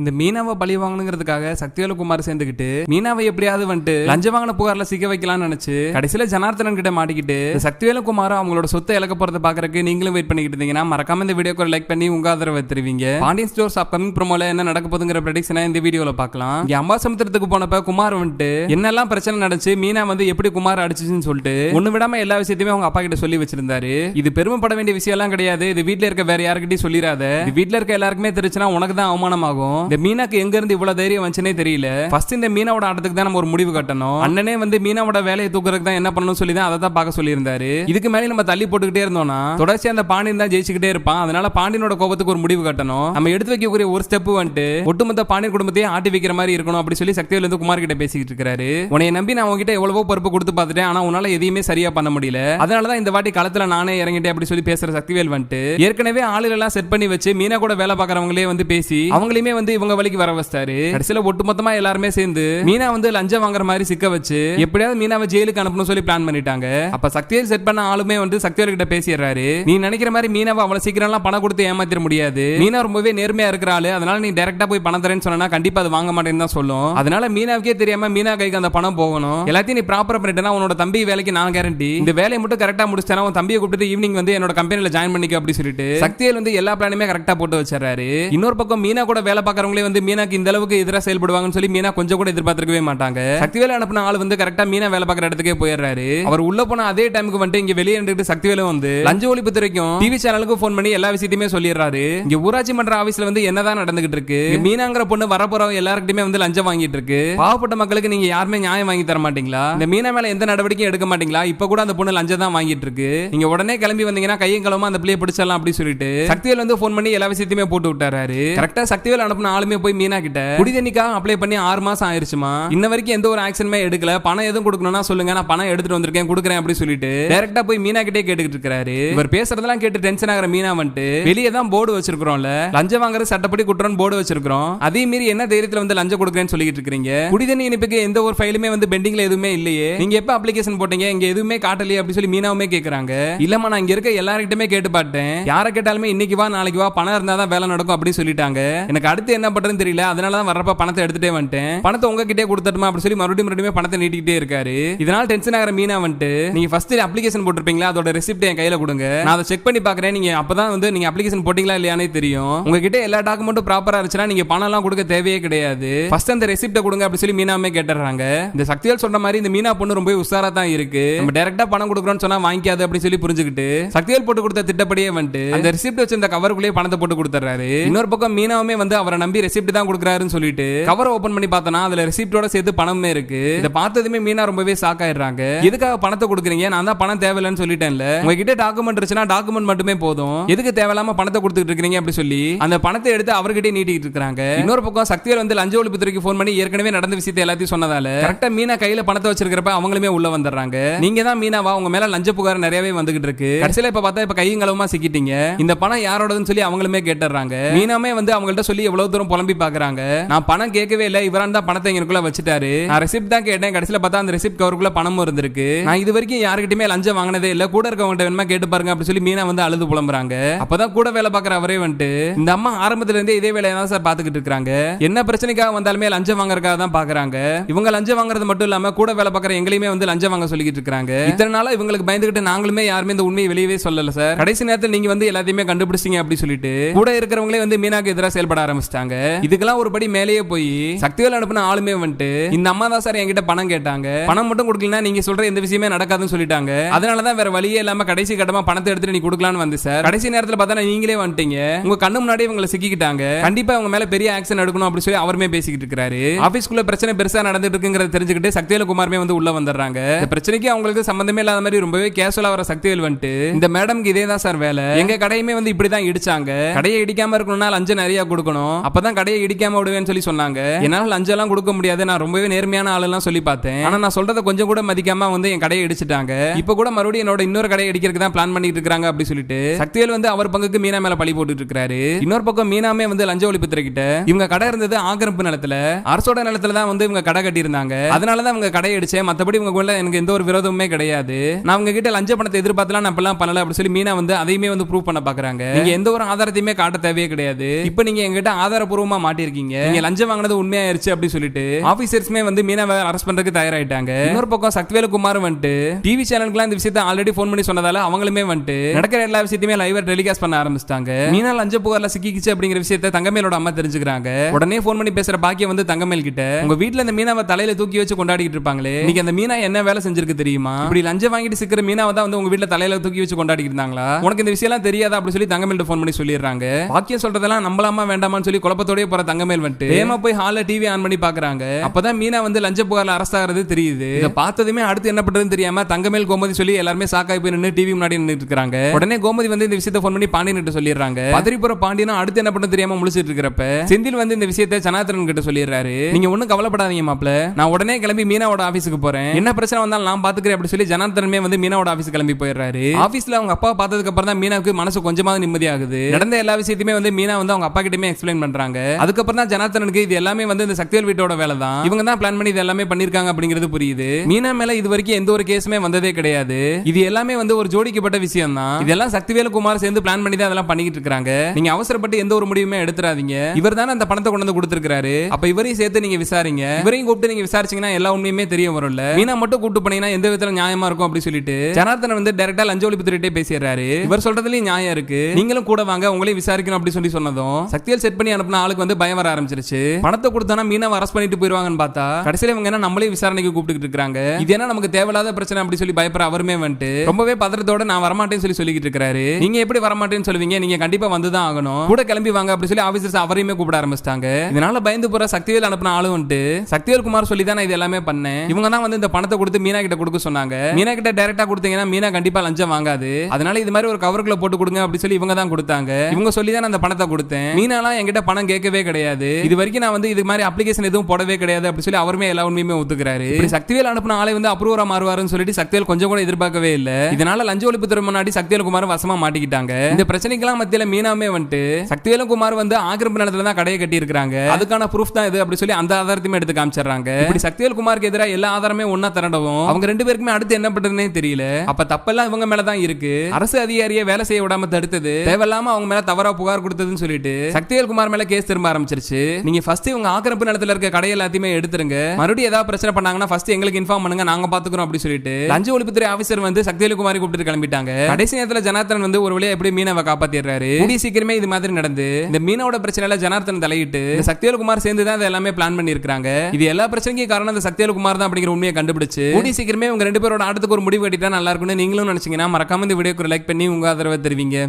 இந்த மீனாவை பழி வாங்கணுங்கிறதுக்காக சக்திவேல குமார் சேர்ந்துக்கிட்டு மீனாவை எப்படியாவது வந்துட்டு லஞ்ச வாங்கின புகார்ல சிக்க வைக்கலாம்னு நினைச்சு கடைசியில ஜனார்த்தனன் கிட்ட மாட்டிக்கிட்டு இந்த குமார் அவங்களோட சொத்தை இழக்க போறத பாக்குறதுக்கு நீங்களும் வெயிட் பண்ணிக்கிட்டு இருந்தீங்கன்னா மறக்காம இந்த வீடியோக்கு ஒரு லைக் பண்ணி உங்க ஆதரவை தருவீங்க. பாண்டியன் ஸ்டோர்ஸ் அப்கமிங் ப்ரோமோல என்ன நடக்க போதுங்கிற ப்ரெடிக்ஷனை இந்த வீடியோல பார்க்கலாம். இங்க அம்பாசமுத்திரத்துக்கு போனப்ப குமார் வந்துட்டு என்னெல்லாம் பிரச்சனை நடந்துச்சு மீனா வந்து எப்படி குமார் அடிச்சுச்சுன்னு சொல்லிட்டு ஒண்ணு விடாம எல்லா விஷயத்தையுமே அவங்க அப்பா கிட்ட சொல்லி வச்சிருந்தாரு. இது பெருமைப்பட வேண்டிய விஷயம் எல்லாம் கிடையாது. இது வீட்டுல இருக்க வேற யாருக்கிட்டையும் சொல்லிடாத வீட்டுல இருக்க எல்லாருக்குமே தெரிஞ்சுன்னா உனக்கு தான் அவமானமாகும். இந்த மீனாக்கு எங்க இருந்து இவ்வளவு தைரியம் வந்துச்சுனே தெரியல. ஃபர்ஸ்ட் இந்த மீனாவோட ஆட்டத்துக்கு தான் நம்ம ஒரு முடிவு கட்டணும். அண்ணனே வந்து மீனாவோட வேலையை தூக்குறதுக்கு தான் என்ன பண்ணணும் சொல்லி தான் அதை தான் பார்க்க சொல்லியிருந்தாரு. இதுக்கு மேலே நம்ம தள்ளி போட்டுக்கிட்டே இருந்தோம்னா தொடர்ச்சி அந்த பாண்டியன் தான் ஜெயிச்சுக்கிட்டே இருப்பான். அதனால பாண்டியனோட கோபத்துக்கு ஒரு முடிவு கட்டணும். நம்ம எடுத்து வைக்கக்கூடிய ஒரு ஸ்டெப் வந்துட்டு ஒட்டுமொத்த பாண்டியன் குடும்பத்தையே ஆட்டி வைக்கிற மாதிரி இருக்கணும் அப்படி சொல்லி சக்திவேல் வந்து குமார் கிட்ட பேசிக்கிட்டு இருக்காரு. உன்னை நம்பி நான் உங்ககிட்ட எவ்வளவோ பொறுப்பு கொடுத்து பார்த்துட்டேன். ஆனா உன்னால எதையுமே சரியா பண்ண முடியல. அதனால தான் இந்த வாட்டி களத்துல நானே இறங்கிட்டேன் அப்படி சொல்லி பேசுற சக்திவேல் வந்துட்டு ஏற்கனவே ஆளுகள் எல்லாம் செட் பண்ணி வச்சு மீனா கூட வேலை பார்க்கறவங்களே வந்து பேசி அவங்களையுமே வந்து இவங்க வழிக்கு வர வச்சிட்டாரு. கடைசியில ஒட்டுமொத்தமா எல்லாருமே சேர்ந்து மீனா வந்து லஞ்சம் வாங்குற மாதிரி சிக்க வச்சு எப்படியாவது மீனாவை ஜெயிலுக்கு அனுப்பணும் சொல்லி பிளான் பண்ணிட்டாங்க. அப்ப சக்திவேல் செட் பண்ண ஆளுமே வந்து சக்திவேல் கிட்ட பேசிடுறாரு. நீ நினைக்கிற மாதிரி மீனாவை அவ்வளவு சீக்கிரம் எல்லாம் பணம் கொடுத்து ஏமாத்திர முடியாது. மீனா ரொம்பவே நேர்மையா இருக்கிற ஆளு. அதனால நீ டைரக்டா போய் பணம் தரேன்னு சொன்னா கண்டிப்பா அது வாங்க மாட்டேன்னு தான் சொல்லும். அதனால மீனாவுக்கே தெரியாம மீனா கைக்கு அந்த பணம் போகணும். எல்லாத்தையும் நீ ப்ராப்பரா பண்ணிட்டேன்னா உன்னோட தம்பி வேலைக்கு நான் கேரண்டி இந்த வேலையை மட்டும் கரெக்டா முடிச்சா உன் தம்பியை கூப்பிட்டு ஈவினிங் வந்து என்னோட கம்பெனில ஜாயின் பண்ணிக்க அப்படி சொல்லிட்டு சக்திவேல் வந்து எல்லா பிளானுமே கரெக்டா போட்டு வச்சிடறாரு. இன்னொரு பக்கம் மீனா கூட வேலை பார்க்க பார்க்கறவங்களே வந்து மீனாக்கு இந்த அளவுக்கு எதிராக செயல்படுவாங்கன்னு சொல்லி மீனா கொஞ்சம் கூட எதிர்பார்த்திருக்கவே மாட்டாங்க. சக்திவேல் அனுப்பின ஆள் வந்து கரெக்டா மீனா வேலை பார்க்குற இடத்துக்கே போயிடுறாரு. அவர் உள்ள போன அதே டைமுக்கு வந்துட்டு இங்க வெளியே நின்றுட்டு சக்திவேலும் வந்து லஞ்ச ஒழிப்பு துறைக்கும் டிவி சேனலுக்கு ஃபோன் பண்ணி எல்லா விஷயத்தையுமே சொல்லிடுறாரு. இங்க ஊராட்சி மன்ற ஆபீஸ்ல வந்து என்னதான் நடந்துகிட்டு இருக்கு? மீனாங்கிற பொண்ணு வரப்போறவங்க எல்லாருக்கிட்டுமே வந்து லஞ்சம் வாங்கிட்டு இருக்கு. பாவப்பட்ட மக்களுக்கு நீங்க யாருமே நியாயம் வாங்கி தர மாட்டீங்களா? இந்த மீனா மேல எந்த நடவடிக்கையும் எடுக்க மாட்டீங்களா? இப்ப கூட அந்த பொண்ணு லஞ்சம் தான் வாங்கிட்டு இருக்கு. நீங்க உடனே கிளம்பி வந்தீங்கன்னா கையும் கிளம்ப அந்த பிள்ளைய பிடிச்சிடலாம் அப்படின்னு சொல்லிட்டு சக்திவேல் வந்து ஃபோன் பண்ணி எல்லா விஷயத்தையுமே போட்டு விட்டாரு கரெக்டா சக்திவேல் அனுப்பின ஆளுமே போய் மீனா கிட்ட குடி தண்ணிக்காக அப்ளை பண்ணி ஆறு மாசம் ஆயிருச்சுமா? இன்ன வரைக்கும் எந்த ஒரு ஆக்ஷனுமே எடுக்கல. பணம் எதுவும் கொடுக்கணும்னா சொல்லுங்க. நான் பணம் எடுத்துட்டு வந்திருக்கேன் கொடுக்குறேன் அப்படி சொல்லிட்டு டேரக்டா போய் மீனா கிட்டே கேட்டுக்கிட்டு இருக்காரு இவர் பேசுறதெல்லாம் கேட்டு டென்ஷன் ஆகிற மீனா வந்துட்டு வெளியே தான் போர்டு வச்சிருக்கிறோம்ல. லஞ்சம் வாங்குறது சட்டப்படி குற்றம் போர்டு வச்சிருக்கிறோம். அதே மீறி என்ன தைரியத்துல வந்து லஞ்சம் கொடுக்குறேன்னு சொல்லிட்டு இருக்கீங்க குடி தண்ணி இனிப்புக்கு எந்த ஒரு ஃபைலுமே வந்து பெண்டிங்ல எதுவுமே இல்லையே. நீங்க எப்ப அப்ளிகேஷன் போட்டீங்க? இங்க எதுவுமே காட்டலையே அப்படி சொல்லி மீனாவுமே கேக்குறாங்க. இல்லம்மா நான் இங்க இருக்க எல்லார்கிட்டயுமே கேட்டு பார்த்தேன். யாரை கேட்டாலுமே இன்னைக்கு வா நாளைக்கு வா பணம் இருந்தாதான் வேலை நடக்கும் அப்படின்னு சொல்லிட்டாங்க. எனக்கு அடுத்து என்ன பண்றதுன்னு தெரியல. அதனால தான் வர்றப்ப பணத்தை எடுத்துட்டே வந்துட்டேன். பணத்தை உங்ககிட்டே கொடுத்துட்டுமா அப்படி சொல்லி மறுபடியும் மறுபடியும் பணத்தை நீட்டிக்கிட்டே இருக்காரு. இதனால டென்ஷன் ஆகிற மீனா வந்துட்டு நீங்க ஃபர்ஸ்ட் அப்ளிகேஷன் போட்டிருப்பீங்களா? அதோட ரெசிப்ட் என் கையில கொடுங்க. நான் அதை செக் பண்ணி பாக்குறேன் நீங்க அப்பதான் வந்து நீங்க அப்ளிகேஷன் போட்டீங்களா இல்லையானே தெரியும். உங்ககிட்ட எல்லா டாக்குமெண்ட்டும் ப்ராப்பரா இருந்துச்சுன்னா நீங்க பணம் எல்லாம் கொடுக்க தேவையே கிடையாது. ஃபர்ஸ்ட் அந்த ரெசிப்ட கொடுங்க அப்படி சொல்லி மீனாமே கேட்டுறாங்க இந்த சக்திகள் சொன்ன மாதிரி இந்த மீனா பொண்ணு ரொம்ப உஷாரா தான் இருக்கு. நம்ம டைரக்டா பணம் கொடுக்குறோம்னு சொன்னா வாங்கிக்காது அப்படின்னு சொல்லி புரிஞ்சுக்கிட்டு சக்திகள் போட்டு கொடுத்த திட்டப்படியே வந்துட்டு அந்த ரெசிப்ட் வச்சிருந்த கவருக்குள்ளேயே பணத்தை போட்டு கொடுத்துறாரு இன்னொரு பக்கம் மீனாவுமே வந்து அவரை நம்பி ரெசிப்ட் தான் கொடுக்குறாருன்னு சொல்லிட்டு கவர் ஓபன் பண்ணி பார்த்தனா அதுல ரெசிப்டோட சேர்த்து பணமே இருக்கு. இதை பார்த்ததுமே மீனா ரொம்பவே ஷாக் ஆயிடுறாங்க. எதுக்காக பணத்தை கொடுக்குறீங்க? நான் தான் பணம் தேவையில்லைன்னு சொல்லிட்டேன்ல. உங்ககிட்ட டாக்குமெண்ட் இருந்துச்சுன்னா டாக்குமெண்ட் மட்டுமே போதும். எதுக்கு தேவையில்லாம பணத்தை கொடுத்துட்டு இருக்கீங்க அப்படி சொல்லி அந்த பணத்தை எடுத்து அவர்கிட்ட நீட்டிட்டு இருக்காங்க இன்னொரு பக்கம் சக்திவேல் வந்து லஞ்ச ஒழிப்புத்துறைக்கு போன் ஃபோன் பண்ணி ஏற்கனவே நடந்த விஷயத்தை எல்லாத்தையும் சொன்னதால கரெக்டா மீனா கையில பணத்தை வச்சிருக்கிறப்ப அவங்களுமே உள்ள வந்துடுறாங்க. நீங்க தான் மீனாவா? உங்க மேல லஞ்ச புகார் நிறையவே வந்துகிட்டு இருக்கு. கடைசியில இப்ப பார்த்தா இப்ப கையும் களவுமா சிக்கிட்டீங்க. இந்த பணம் யாரோடதுன்னு சொல்லி அவங்களுமே கேட்டுறாங்க மீனாமே வந்து அவங்கள்ட்ட சொல்லி எவ்வளவு தூரம் புலம்பி பாக்குறாங்க நான் பணம் கேட்கவே இல்லை இவரான் தான் பணத்தை எங்களுக்குள்ள வச்சுட்டாரு. நான் ரெசிப்ட் தான் கேட்டேன் கடைசியில பார்த்தா அந்த ரெசிப்ட் கவருக்குள்ள பணமும் இருந்திருக்கு. நான் இது வரைக்கும் யாருக்கிட்டயுமே லஞ்சம் வாங்கினதே இல்ல கூட இருக்கவங்க வேணுமா கேட்டு பாருங்க அப்படின்னு சொல்லி மீனா வந்து அழுது புலம்புறாங்க. அப்பதான் கூட வேலை பாக்குற அவரே வந்துட்டு இந்த அம்மா ஆரம்பத்துல இருந்தே இதே வேலையை தான் சார் பாத்துக்கிட்டு இருக்காங்க என்ன பிரச்சனைக்காக வந்தாலுமே லஞ்சம் வாங்குறதுக்காக தான் பாக்குறாங்க இவங்க லஞ்சம் வாங்குறது மட்டும் இல்லாம கூட வேலை பாக்குற எங்களையுமே வந்து லஞ்சம் வாங்க சொல்லிக்கிட்டு இருக்காங்க இத்தனை நாளா இவங்களுக்கு பயந்துகிட்டு நாங்களுமே யாருமே இந்த உண்மையை வெளியவே சொல்லல சார். கடைசி நேரத்தில் நீங்க வந்து எல்லாத்தையுமே கண்டுபிடிச்சிங்க அப்படின்னு சொல்லிட்டு கூட இருக்கிறவங்களே வந்து மீனாக்கு எதிராக செயல்பட ஆரம்பிச்சிட்டாங்க. இதுக்கெல்லாம் ஒரு படி மேலேயே போய் சக்திவேல் அனுப்பின ஆளுமே வந்துட்டு இந்த அம்மா தான் சார் என்கிட்ட பணம் கேட்டாங்க. பணம் மட்டும் கொடுக்கலனா நீங்க சொல்ற எந்த விஷயமே நடக்காதுன்னு சொல்லிட்டாங்க. அதனாலதான் வேற வழியே இல்லாம கடைசி கட்டமா பணத்தை எடுத்துட்டு நீ கொடுக்கலான்னு வந்து சார். கடைசி நேரத்துல பார்த்தா நீங்களே வந்துட்டீங்க. உங்க கண்ணு முன்னாடி இவங்களை சிக்கிக்கிட்டாங்க. கண்டிப்பா அவங்க மேல பெரிய ஆக்ஷன் எடுக்கணும் அப்படின்னு சொல்லி அவருமே பேசிக்கிட்டு இருக்காரு. ஆபீஸ்க்குள்ள பிரச்சனை பெருசா நடந்துட்டு இருக்குங்கிறத தெரிஞ்சுக்கிட்டு சக்திவேல் குமாருமே வந்து உள்ள வந்துடுறாங்க. பிரச்சனைக்கு அவங்களுக்கு சம்பந்தமே இல்லாத மாதிரி ரொம்பவே கேஷுவலா வர சக்திவேல் வந்துட்டு இந்த மேடம்க்கு இதே தான் சார் வேலை. எங்க கடையுமே வந்து இப்படிதான் இடிச்சாங்க. கடையை இடிக்காம இருக்கணும்னா லஞ்சம் நிறைய கொடுக்கணும். அப்பதான் கடையை இடிக்காம விடுவேன்னு சொல்லி சொன்னாங்க. என்னால லஞ்சம் எல்லாம் கொடுக்க முடியாது. நான் ரொம்பவே நேர்மையான ஆளெல்லாம் சொல்லி பார்த்தேன். ஆனா நான் சொல்றதை கொஞ்சம் கூட மதிக்காம வந்து என் கடையை இடிச்சிட்டாங்க. இப்ப கூட மறுபடியும் என்னோட இன்னொரு கடையை இடிக்கிறதுக்கு தான் பிளான் பண்ணிட்டு இருக்காங்க அப்படி சொல்லிட்டு சக்திவேல் வந்து அவர் பங்குக்கு மீனா மேல பழி போட்டுட்டு இருக்காரு இன்னொரு பக்கம் மீனாமே வந்து லஞ்ச ஒழிப்புத்துறை கிட்ட இவங்க கடை இருந்தது ஆக்கிரமிப்பு நிலத்துல. அரசோட நிலத்துல தான் வந்து இவங்க கடை கட்டி இருந்தாங்க அதனாலதான் இவங்க கடையை அடிச்சேன் மத்தபடி இவங்க கூட எனக்கு எந்த ஒரு விரோதமுமே கிடையாது. நான் அவங்க கிட்ட லஞ்ச பணத்தை எதிர்பார்த்தலாம் நான் இப்பெல்லாம் பண்ணல அப்படி சொல்லி மீனா வந்து அதையுமே வந்து ப்ரூவ் பண்ண பாக்குறாங்க. நீங்க எந்த ஒரு ஆதாரத்தையுமே காட்ட தேவையே கிடையாது. இப்போ நீங்க எங்கிட்ட ஆதார அதிகாரப்பூர்வமா மாட்டிருக்கீங்க. நீங்க லஞ்சம் வாங்கினது உண்மையாயிருச்சு அப்படி சொல்லிட்டு ஆபீசர்ஸ்மே வந்து மீனாவை அரெஸ்ட் பண்றதுக்கு தயாராயிட்டாங்க இன்னொரு பக்கம் சக்திவேலு குமார் வந்துட்டு டிவி சேனலுக்குலாம் இந்த விஷயத்தை ஆல்ரெடி ஃபோன் பண்ணி சொன்னதால அவங்களுமே வந்துட்டு நடக்கிற எல்லா விஷயத்தையுமே லைவா டெலிகாஸ்ட் பண்ண ஆரம்பிச்சிட்டாங்க. மீனா லஞ்ச புகார்ல சிக்கிக்கிச்சு அப்படிங்கிற விஷயத்தை தங்கமேலோட அம்மா தெரிஞ்சுக்கிறாங்க. உடனே ஃபோன் பண்ணி பேசுற பாக்கியம் வந்து தங்கமேல் கிட்ட உங்க வீட்ல இந்த மீனாவை தலையில தூக்கி வச்சு கொண்டாடிட்டு இருப்பாங்களே இன்னைக்கு அந்த மீனா என்ன வேலை செஞ்சிருக்கு தெரியுமா? இப்படி லஞ்சம் வாங்கிட்டு சிக்கிற மீனாவை தான் வந்து உங்க வீட்ல தலையில தூக்கி வச்சு கொண்டாடிட்டு இருந்தாங்களா? உனக்கு இந்த விஷயம் எல்லாம் தெரியாதா அப்படி சொல்லி தங்கமேல் ஃபோன் பண்ணி சொல்லிடுறாங்க. பாக்கியம் சொல்றதெல்லாம் நம்பலாமா வேண்டாமான்னு சொல்லி குழப்பத்தோடய போற தங்கமேல் வந்துட்டு ஏமா போய் ஹால்ல டிவி ஆன் பண்ணி பாக்குறாங்க. அப்பதான் மீனா வந்து லஞ்ச புகார்ல அரஸ்ட் ஆகிறது தெரியுது. இதை பார்த்ததுமே அடுத்து என்ன பண்றதுன்னு தெரியாம தங்கமேல் கோமதி சொல்லி எல்லாருமே சாக்காய் போய் நின்று டிவி முன்னாடி நின்னுட்டு இருக்காங்க உடனே கோமதி வந்து இந்த விஷயத்தை ஃபோன் பண்ணி பாண்டியன் சொல்லிடுறாங்க. பதறிப்புற பாண்டியனும் அடுத்து என்ன பண்ண தெரியாம முழிச்சிட்டு இருக்கிறப்ப செந்தில் வந்து இந்த விஷயத்தை சனாதனன் கிட்ட சொல்லிடுறாரு. நீங்க ஒண்ணும் கவலைப்படாதீங்க மாப்ள நான் உடனே கிளம்பி மீனாவோட ஆபீஸுக்கு போறேன். என்ன பிரச்சனை வந்தாலும் நான் பாத்துக்கிறேன் அப்படி சொல்லி ஜனார்தனமே வந்து மீனாவோட ஆபீஸ் கிளம்பி போயிடுறாரு. ஆபீஸ்ல அவங்க அப்பா பார்த்ததுக்கு அப்புறம் தான் மீனாவுக்கு மனசு கொஞ்சமாவது நிம்மதியாகுது. நடந்த எல்லா விஷயத்தையுமே வந்து மீனா வந்து அவங்க அப்பா கிட்டமே எக்ஸ்பிளைன் பண்றாங்க. அதுக்கப்புறம் தான் ஜனார்த்தனுக்கு இது எல்லாமே வந்து இந்த சக்திவேல் வீட்டோட வேலை தான் இவங்க தான் பிளான் பண்ணி இது எல்லாமே பண்ணிருக்காங்க அப்படிங்கிறது புரியுது. மீனா மேல இது வரைக்கும் எந்த ஒரு கேஸுமே வந்ததே கிடையாது. இது எல்லாமே வந்து ஒரு ஜோடிக்கப்பட்ட விஷயம் தான் இதெல்லாம் சக்திவேல் குமார் சேர்ந்து பிளான் பண்ணி தான் அதெல்லாம் பண்ணிட்டு இருக்காங்க நீங்க அவசரப்பட்டு எந்த ஒரு முடிவுமே எடுத்துறாதீங்க. இவர் தானே அந்த பணத்தை கொண்டு வந்து கொடுத்துருக்காரு அப்ப இவரையும் சேர்த்து நீங்க விசாரிங்க. இவரையும் கூப்பிட்டு நீங்க விசாரிச்சீங்கன்னா எல்லா உண்மையுமே தெரிய வரும்ல. மீனா மட்டும் கூப்பிட்டு பண்ணீங்கன்னா எந்த விதத்துல நியாயமா இருக்கும் அப்படி சொல்லிட்டு ஜனார்த்தன் வந்து டைரக்டா லஞ்ச ஒழிப்புத்துறையிட்டே பேசிடுறாரு. இவர் சொல்றதுலயும் நியாயம் இருக்கு. நீங்களும் கூட வாங்க உங்களையும் விசாரிக்கணும் அப்படி சொல்லி சொன்னதும் சக்தியால் செட் பண்ணி அனுப்பின ஆளுக்கு வந்து பயம் வர ஆரம்பிச்சிருச்சு. பணத்தை கொடுத்தா மீனவ அரெஸ்ட் பண்ணிட்டு போயிருவாங்கன்னு பார்த்தா கடைசியில இவங்க என்ன நம்மளே விசாரணைக்கு கூப்பிட்டு இருக்காங்க. இது என்ன நமக்கு தேவையில்லாத பிரச்சனை அப்படி சொல்லி பயப்படுற அவருமே வந்துட்டு ரொம்பவே பதறத்தோட நான் வரமாட்டேன்னு சொல்லி சொல்லிக்கிட்டு இருக்காரு. நீங்க எப்படி வரமாட்டேன்னு சொல்லுவீங்க? நீங்க கண்டிப்பா வந்துதான் ஆகணும். கூட கிளம்பி வாங்க அப்படி சொல்லி ஆபீசர்ஸ் அவரையுமே கூப்பிட ஆரம்பிச்சிட்டாங்க. இதனால பயந்து போற சக்திவேல் அனுப்பின ஆளு வந்துட்டு சக்திவேல் குமார் சொல்லி தான் நான் இது எல்லாமே பண்ணேன். இவங்க தான் வந்து இந்த பணத்தை கொடுத்து மீனா கிட்ட கொடுக்க சொன்னாங்க. மீனா கிட்ட டைரக்டா கொடுத்தீங்கன்னா மீனா கண்டிப்பா லஞ்சம் வாங்காது. அதனால இது மாதிரி ஒரு கவருக்குள்ள போட்டு கொடுங்க அப்படி சொல்லி இவங்க தான் கொடுத்தாங்க. இவங்க சொல்லி தான் அந்த பணத்தை கொடுத்தேன். மீனாலாம் என்கிட்ட பணம் பணம் கேட்கவே கிடையாது. இது வரைக்கும் நான் வந்து இது மாதிரி அப்ளிகேஷன் எதுவும் போடவே கிடையாது அப்படி சொல்லி அவருமே எல்லா உண்மையுமே ஒத்துக்கிறாரு. சக்திவேல் அனுப்பின ஆளை வந்து அப்ரூவரா மாறுவாருன்னு சொல்லிட்டு சக்திவேல் கொஞ்சம் கூட எதிர்பார்க்கவே இல்லை. இதனால லஞ்ச ஒழிப்புத்துறை முன்னாடி சக்திவேல் குமார் வசமா மாட்டிக்கிட்டாங்க. இந்த பிரச்சனைக்கெல்லாம் மத்தியில மீனாமே வந்துட்டு சக்திவேலும் குமார் வந்து ஆக்கிரமிப்பு நிலத்துல தான் கடையை கட்டி இருக்காங்க அதுக்கான ப்ரூஃப் தான் இது அப்படி சொல்லி அந்த ஆதாரத்தையும் எடுத்து காமிச்சிடுறாங்க. இப்படி சக்திவேல் குமாருக்கு எதிராக எல்லா ஆதாரமே ஒன்னா திரண்டவும் அவங்க ரெண்டு பேருக்குமே அடுத்து என்ன பண்றதுனே தெரியல. அப்ப தப்பெல்லாம் இவங்க மேலதான் இருக்கு. அரசு அதிகாரியை வேலை செய்ய விடாம தடுத்தது. தேவையில்லாம அவங்க மேல தவறா புகார் கொடுத்ததுன்னு சொல்லிட்டு சக்திவேல் குமார் மேல கேஸ் திரும்ப ஆரம்பிச்சிருச்சு. நீங்க ஃபர்ஸ்ட் இவங்க ஆக்கிரமிப்பு நிலத்துல இருக்க கடை எல்லாத்தையுமே எடுத்துருங்க. மறுபடியும் ஏதாவது பிரச்சனை பண்ணாங்கன்னா ஃபர்ஸ்ட் எங்களுக்கு இன்ஃபார்ம் பண்ணுங்க நாங்க பாத்துக்கிறோம் அப்படி சொல்லிட்டு. லஞ்ச ஒழிப்புத்துறை ஆஃபீஸர் வந்து சக்திவேல் குமாரி கூப்பிட்டு கிளம்பிட்டாங்க. கடைசி நேரத்துல ஜனார்த்தன் வந்து ஒரு வழியா எப்படி மீனவை காப்பாத்திடுறாரு? கூடிய சீக்கிரமே இது மாதிரி நடந்து இந்த மீனோட பிரச்சனையில ஜனார்த்தன் தலையிட்டு இந்த குமார் சேர்ந்து தான் எல்லாமே பிளான் பண்ணி இருக்காங்க இது எல்லா பிரச்சனைக்கும் காரணம் அந்த சக்திவேல் குமார் தான் அப்படிங்கிற உண்மையை கண்டுபிடிச்சு கூடிய சீக்கிரமே உங்க ரெண்டு பேரோட ஆட்டத்துக்கு ஒரு முடிவு கட்டிட்டா நல்லா இருக்கும்னு நீங்களும் நினைச்சீங்கன்னா மறக்காம இந்த வீடியோக்கு லைக் பண்ணி உங்க ஆதரவை தெரிவிங்க.